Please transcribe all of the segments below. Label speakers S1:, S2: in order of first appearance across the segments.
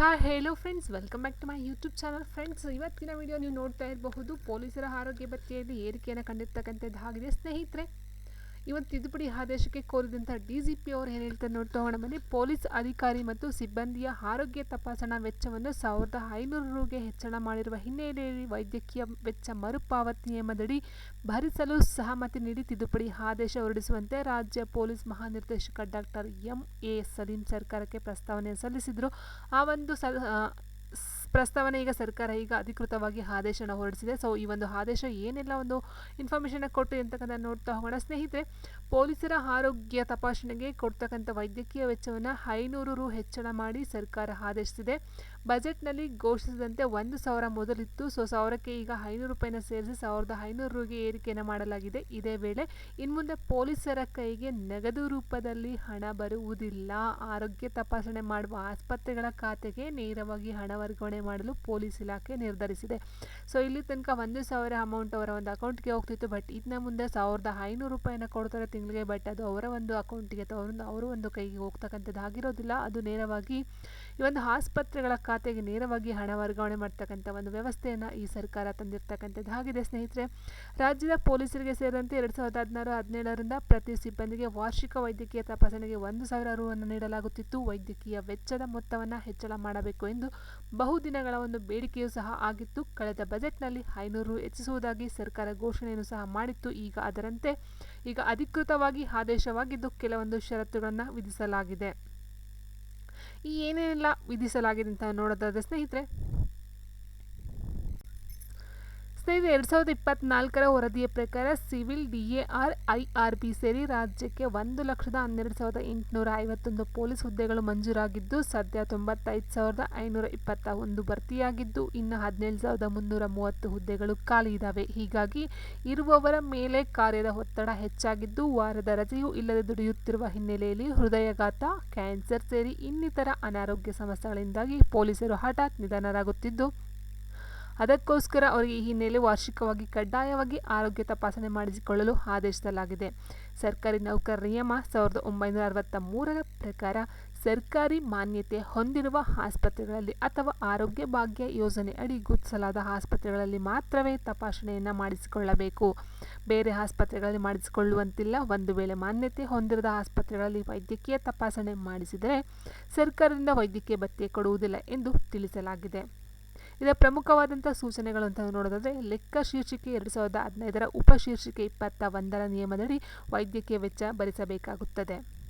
S1: Hi hello friends welcome back to my YouTube channel friends ಇವತ್ತಿನ video ನೀವು ನೋಡ್ತಾ ಇರಬಹುದು. ಪೊಲೀಸರ ಆರೋಗ್ಯ ಭತ್ಯೆಯಲ್ಲಿ ಏರಿಕೆಯನ್ನು ಕಂಡಿರ್ತಕ್ಕಂಥದ್ದಾಗಿದೆ ಸ್ನೇಹಿತರೆ ಇವತ್ತು ತಿದ್ದುಪಡಿ ಆದೇಶಕ್ಕೆ ಕೋರಿದಂಥ ಡಿ ಸಿ ಪಿ ಅವರು ಏನು ಹೇಳ್ತಾರೆ ನೋಡಿ ಹೋಗೋಣ ಬನ್ನಿ. ಪೊಲೀಸ್ ಅಧಿಕಾರಿ ಮತ್ತು ಸಿಬ್ಬಂದಿಯ ಆರೋಗ್ಯ ತಪಾಸಣಾ ವೆಚ್ಚವನ್ನು ಸಾವಿರದ ಐನೂರು ರೂಗೆ ಹೆಚ್ಚಳ ಮಾಡಿರುವ ಹಿನ್ನೆಲೆಯಲ್ಲಿ ವೈದ್ಯಕೀಯ ವೆಚ್ಚ ಮರುಪಾವತಿ ನಿಯಮದಡಿ ಭರಿಸಲು ಸಹಮತಿ ನೀಡಿ ತಿದ್ದುಪಡಿ ಆದೇಶ ಹೊರಡಿಸುವಂತೆ ರಾಜ್ಯ ಪೊಲೀಸ್ ಮಹಾನಿರ್ದೇಶಕ ಡಾಕ್ಟರ್ ಎಂ ಎ ಸಲೀಂ ಸರ್ಕಾರಕ್ಕೆ ಪ್ರಸ್ತಾವನೆ ಸಲ್ಲಿಸಿದರು. ಆ ಒಂದು ಸ್- ಪ್ರಸ್ತಾವನೆ ಈಗ ಸರ್ಕಾರ ಈಗ ಅಧಿಕೃತವಾಗಿ ಆದೇಶನ ಹೊರಡಿಸಿದೆ. ಸೊ ಈ ಒಂದು ಆದೇಶ ಏನೆಲ್ಲ ಒಂದು ಇನ್ಫಾರ್ಮೇಷನ್ನ ಕೊಟ್ಟು ಅಂತಕ್ಕಂಥ ನೋಡ್ತಾ ಹೋಗೋಣ. ಸ್ನೇಹಿತರೆ, ಪೊಲೀಸರ ಆರೋಗ್ಯ ತಪಾಸಣೆಗೆ ಕೊಡ್ತಕ್ಕಂಥ ವೈದ್ಯಕೀಯ ವೆಚ್ಚವನ್ನು ಐನೂರು ರು ಹೆಚ್ಚಳ ಮಾಡಿ ಸರ್ಕಾರ ಆದೇಶಿಸಿದೆ. ಬಜೆಟ್ನಲ್ಲಿ ಘೋಷಿಸಿದಂತೆ ಒಂದು ಸಾವಿರ ಮೊದಲಿತ್ತು. ಸೊ, ಸಾವಿರಕ್ಕೆ ಈಗ ಐನೂರು ರೂಪಾಯಿನ ಸೇರಿಸಿ ಸಾವಿರದ ಐನೂರು ರೂಗೆ ಏರಿಕೆಯನ್ನು ಮಾಡಲಾಗಿದೆ. ಇದೇ ವೇಳೆ, ಇನ್ಮುಂದೆ ಪೊಲೀಸರ ಕೈಗೆ ನಗದು ರೂಪದಲ್ಲಿ ಹಣ ಬರುವುದಿಲ್ಲ. ಆರೋಗ್ಯ ತಪಾಸಣೆ ಮಾಡುವ ಆಸ್ಪತ್ರೆಗಳ ಖಾತೆಗೆ ನೇರವಾಗಿ ಹಣ ವರ್ಗಾವಣೆ ಮಾಡಲು ಪೊಲೀಸ್ ಇಲಾಖೆ ನಿರ್ಧರಿಸಿದೆ. ಸೊ, ಇಲ್ಲಿ ತನಕ ಒಂದು ಸಾವಿರ ಅಮೌಂಟ್ ಅವರ ಒಂದು ಅಕೌಂಟ್ಗೆ ಹೋಗ್ತಿತ್ತು. ಬಟ್ ಇದನ್ನ ಮುಂದೆ ಸಾವಿರದ ಐನೂರು ರೂಪಾಯಿನ ಕೊಡ್ತಾರೆ ತಿಂಗಳಿಗೆ. ಬಟ್, ಅದು ಅವರ ಒಂದು ಅಕೌಂಟಿಗೆ ಅಥವಾ ಅವರ ಒಂದು ಕೈಗೆ ಹೋಗ್ತಕ್ಕಂಥದ್ದು ಆಗಿರೋದಿಲ್ಲ ಅದು ನೇರವಾಗಿ ಈ ಒಂದು ಆಸ್ಪತ್ರೆಗಳ ಖಾತೆಗೆ ನೇರವಾಗಿ ಹಣ ವರ್ಗಾವಣೆ ಮಾಡ್ತಕ್ಕಂಥ ಒಂದು ವ್ಯವಸ್ಥೆಯನ್ನು ಈ ಸರ್ಕಾರ ತಂದಿರ್ತಕ್ಕಂಥದ್ದು. ಆಗಿದೆ ಸ್ನೇಹಿತರೆ, ರಾಜ್ಯದ ಪೊಲೀಸರಿಗೆ ಸೇರಿದಂತೆ ಎರಡು ಸಾವಿರದ ಹದಿನಾರು, ಹದಿನೇಳರಿಂದ ಪ್ರತಿ ಸಿಬ್ಬಂದಿಗೆ ವಾರ್ಷಿಕ ವೈದ್ಯಕೀಯ ತಪಾಸಣೆಗೆ ಒಂದು ಸಾವಿರ ರು ಅನ್ನು ನೀಡಲಾಗುತ್ತಿತ್ತು. ವೈದ್ಯಕೀಯ ವೆಚ್ಚದ ಮೊತ್ತವನ್ನು ಹೆಚ್ಚಳ ಮಾಡಬೇಕು ಎಂದು ಬಹುದಿನಗಳ ಒಂದು ಬೇಡಿಕೆಯೂ ಸಹ ಆಗಿತ್ತು. ಕಳೆದ ಬಜೆಟ್ನಲ್ಲಿ ಐನೂರು ಹೆಚ್ಚಿಸುವುದಾಗಿ ಸರ್ಕಾರ ಘೋಷಣೆಯನ್ನು ಸಹ ಮಾಡಿತ್ತು. ಈಗ ಅದರಂತೆ, ಈಗ ಅಧಿಕೃತವಾಗಿ ಆದೇಶವಾಗಿದ್ದು ಕೆಲವೊಂದು ಷರತ್ತುಗಳನ್ನು ವಿಧಿಸಲಾಗಿದೆ. ಈ ಏನೇನೆಲ್ಲ ವಿಧಿಸಲಾಗಿದೆ ಅಂತ ನೋಡೋದಾದ್ರೆ ಸ್ನೇಹಿತರೆ ಸ್ನೇಹಿತರೆ ಎರಡು ಸಾವಿರದ ಇಪ್ಪತ್ನಾಲ್ಕರ ವರದಿಯ ಪ್ರಕಾರ civil D A R I R B ಸೇರಿ ರಾಜ್ಯಕ್ಕೆ ಒಂದು ಲಕ್ಷದ ಹನ್ನೆರಡು ಸಾವಿರದ ಎಂಟುನೂರ ಐವತ್ತೊಂದು ಪೊಲೀಸ್ ಹುದ್ದೆಗಳು ಮಂಜೂರಾಗಿದ್ದು, ಸದ್ಯ ತೊಂಬತ್ತೈದು ಸಾವಿರದ ಐನೂರ ಇಪ್ಪತ್ತ ಒಂದು ಭರ್ತಿಯಾಗಿದ್ದು, ಇನ್ನು ಹದಿನೇಳು ಸಾವಿರದ ಮುನ್ನೂರ ಮೂವತ್ತು ಹುದ್ದೆಗಳು ಖಾಲಿ ಇದ್ದಾವೆ ಹೀಗಾಗಿ ಇರುವವರ ಮೇಲೆ ಕಾರ್ಯದ ಒತ್ತಡ ಹೆಚ್ಚಾಗಿದ್ದು, ವಾರದ ರಜೆಯೂ ಇಲ್ಲದೆ ದುಡಿಯುತ್ತಿರುವ ಹಿನ್ನೆಲೆಯಲ್ಲಿ ಹೃದಯಘಾತ, ಕ್ಯಾನ್ಸರ್ ಸೇರಿ ಇನ್ನಿತರ ಅನಾರೋಗ್ಯ ಸಮಸ್ಯೆಗಳಿಂದಾಗಿ ಪೊಲೀಸರು ಹಠಾತ್ ನಿಧನರಾಗುತ್ತಿದ್ದು ಅದಕ್ಕೋಸ್ಕರ ಅವರಿಗೆ ಈ ಹಿನ್ನೆಲೆ ವಾರ್ಷಿಕವಾಗಿ ಕಡ್ಡಾಯವಾಗಿ ಆರೋಗ್ಯ ತಪಾಸಣೆ ಮಾಡಿಸಿಕೊಳ್ಳಲು ಆದೇಶಿಸಲಾಗಿದೆ. ಸರ್ಕಾರಿ ನೌಕರ ನಿಯಮ ಸಾವಿರದ ಒಂಬೈನೂರ ಅರವತ್ತ ಮೂರರ ಪ್ರಕಾರ ಸರ್ಕಾರಿ ಮಾನ್ಯತೆ ಹೊಂದಿರುವ ಆಸ್ಪತ್ರೆಗಳಲ್ಲಿ ಅಥವಾ ಆರೋಗ್ಯ ಭಾಗ್ಯ ಯೋಜನೆ ಅಡಿ ಗುರುತಿಸಲಾದ ಆಸ್ಪತ್ರೆಗಳಲ್ಲಿ ಮಾತ್ರವೇ ತಪಾಸಣೆಯನ್ನು ಮಾಡಿಸಿಕೊಳ್ಳಬೇಕು. ಬೇರೆ ಆಸ್ಪತ್ರೆಗಳಲ್ಲಿ ಮಾಡಿಸಿಕೊಳ್ಳುವಂತಿಲ್ಲ. ಒಂದು ವೇಳೆ ಮಾನ್ಯತೆ ಹೊಂದಿರದ ಆಸ್ಪತ್ರೆಗಳಲ್ಲಿ ವೈದ್ಯಕೀಯ ತಪಾಸಣೆ ಮಾಡಿಸಿದರೆ ಸರ್ಕಾರದಿಂದ ವೈದ್ಯಕೀಯ ಭತ್ಯೆ ಕೊಡುವುದಿಲ್ಲ ಎಂದು ತಿಳಿಸಲಾಗಿದೆ. ಇದರ ಪ್ರಮುಖವಾದಂಥ ಸೂಚನೆಗಳು ಅಂತ ನೋಡೋದಾದರೆ, ಲೆಕ್ಕ ಶೀರ್ಷಿಕೆ ಎರಡು ಸಾವಿರದ ಹದಿನೈದರ ಉಪಶೀರ್ಷಿಕೆ ಇಪ್ಪತ್ತ ಒಂದರ ನಿಯಮದಡಿ ವೈದ್ಯಕೀಯ ವೆಚ್ಚ ಭರಿಸಬೇಕಾಗುತ್ತದೆ.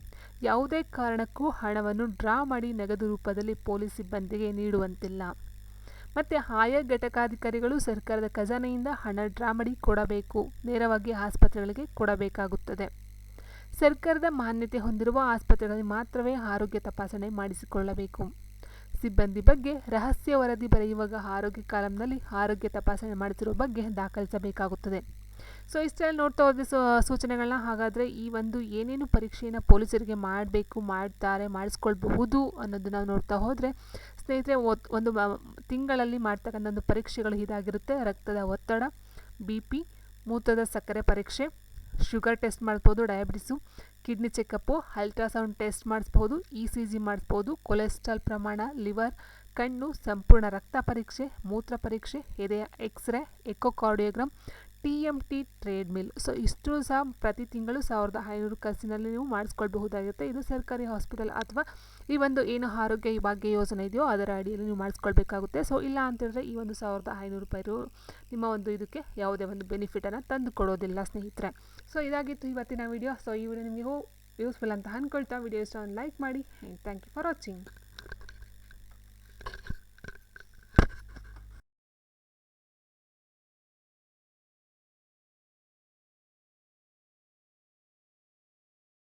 S1: ಯಾವುದೇ ಕಾರಣಕ್ಕೂ ಹಣವನ್ನು ಡ್ರಾ ಮಾಡಿ ನಗದು ರೂಪದಲ್ಲಿ ಪೊಲೀಸ್ ಸಿಬ್ಬಂದಿಗೆ ನೀಡುವಂತಿಲ್ಲ. ಮತ್ತು ಆಯಾ ಘಟಕಾಧಿಕಾರಿಗಳು ಸರ್ಕಾರದ ಖಜಾನೆಯಿಂದ ಹಣ ಡ್ರಾ ಮಾಡಿ ಕೊಡಬೇಕು, ನೇರವಾಗಿ ಆಸ್ಪತ್ರೆಗಳಿಗೆ ಕೊಡಬೇಕಾಗುತ್ತದೆ. ಸರ್ಕಾರದ ಮಾನ್ಯತೆ ಹೊಂದಿರುವ ಆಸ್ಪತ್ರೆಗಳಲ್ಲಿ ಮಾತ್ರವೇ ಆರೋಗ್ಯ ತಪಾಸಣೆ ಮಾಡಿಸಿಕೊಳ್ಳಬೇಕು. ಸಿಬ್ಬಂದಿ ಬಗ್ಗೆ ರಹಸ್ಯ ವರದಿ ಬರೆಯುವಾಗ ಆರೋಗ್ಯ ಕಾಲಂನಲ್ಲಿ ಆರೋಗ್ಯ ತಪಾಸಣೆ ಮಾಡುತ್ತಿರುವ ಬಗ್ಗೆ ದಾಖಲಿಸಬೇಕಾಗುತ್ತದೆ. ಸೊ ಇಷ್ಟೆಲ್ಲ ನೋಡ್ತಾ ಹೋದ್ರೆ ಸೊ, ಸೂಚನೆಗಳನ್ನ ಹಾಗಾದರೆ ಈ ಒಂದು ಏನೇನು ಪರೀಕ್ಷೆಯನ್ನು ಪೊಲೀಸರಿಗೆ ಮಾಡಬೇಕು, ಮಾಡ್ತಾರೆ, ಮಾಡಿಸ್ಕೊಳ್ಬಹುದು ಅನ್ನೋದನ್ನು ನಾವು ನೋಡ್ತಾ ಹೋದರೆ ಸ್ನೇಹಿತರೆ ಒಂದು ತಿಂಗಳಲ್ಲಿ ಮಾಡ್ತಕ್ಕಂಥ ಒಂದು ಪರೀಕ್ಷೆಗಳು ಇದಾಗಿರುತ್ತೆ. ರಕ್ತದ ಒತ್ತಡ, ಬಿ ಪಿ, ಮೂತ್ರದ ಸಕ್ಕರೆ ಪರೀಕ್ಷೆ ಶುಗರ್ ಟೆಸ್ಟ್ ಮಾಡಿಸ್ಬೋದು diabetes, kidney checkup, ultrasound test ಮಾಡಿಸ್ಬೋದು, ಇ ಸಿ ಜಿ ಮಾಡಿಸ್ಬೋದು, ಕೊಲೆಸ್ಟ್ರಾಲ್ ಪ್ರಮಾಣ, ಲಿವರ್, ಕಣ್ಣು, ಸಂಪೂರ್ಣ ರಕ್ತ ಪರೀಕ್ಷೆ, ಮೂತ್ರ ಪರೀಕ್ಷೆ ಎದೆಯ X ray, echocardiogram T M T treadmill so ಇಷ್ಟು ಸಹ ಪ್ರತಿ ತಿಂಗಳು ಸಾವಿರದ ಐನೂರು ಖರ್ಚಿನಲ್ಲಿ ನೀವು ಮಾಡಿಸ್ಕೊಳ್ಬಹುದಾಗಿರುತ್ತೆ. ಇದು ಸರ್ಕಾರಿ ಹಾಸ್ಪಿಟಲ್ ಅಥವಾ ಈ ಒಂದು ಏನು ಆರೋಗ್ಯ ಭಾಗ್ಯ ಯೋಜನೆ ಇದೆಯೋ ಅದರ ಅಡಿಯಲ್ಲಿ ನೀವು ಮಾಡಿಸ್ಕೊಳ್ಬೇಕಾಗುತ್ತೆ. ಸೊ ಇಲ್ಲ ಅಂತೇಳಿದ್ರೆ ಈ ಒಂದು ಸಾವಿರದ ಐನೂರು ರೂಪಾಯಿ ನಿಮ್ಮ ಒಂದು ಇದಕ್ಕೆ ಯಾವುದೇ ಒಂದು ಬೆನಿಫಿಟನ್ನು ತಂದು ಕೊಡೋದಿಲ್ಲ, ಸ್ನೇಹಿತರೆ. ಸೊ ಇದಾಗಿತ್ತು ಇವತ್ತಿನ ವಿಡಿಯೋ ಸೊ ಈ ವಿಡಿಯೋ ನಿಮಗೆ ಯೂಸ್ಫುಲ್ ಅಂತ ಅಂದ್ಕೊಳ್ತಾ ವಿಡಿಯೋ ಇಷ್ಟ ಲೈಕ್ ಮಾಡಿ. Thank you for watching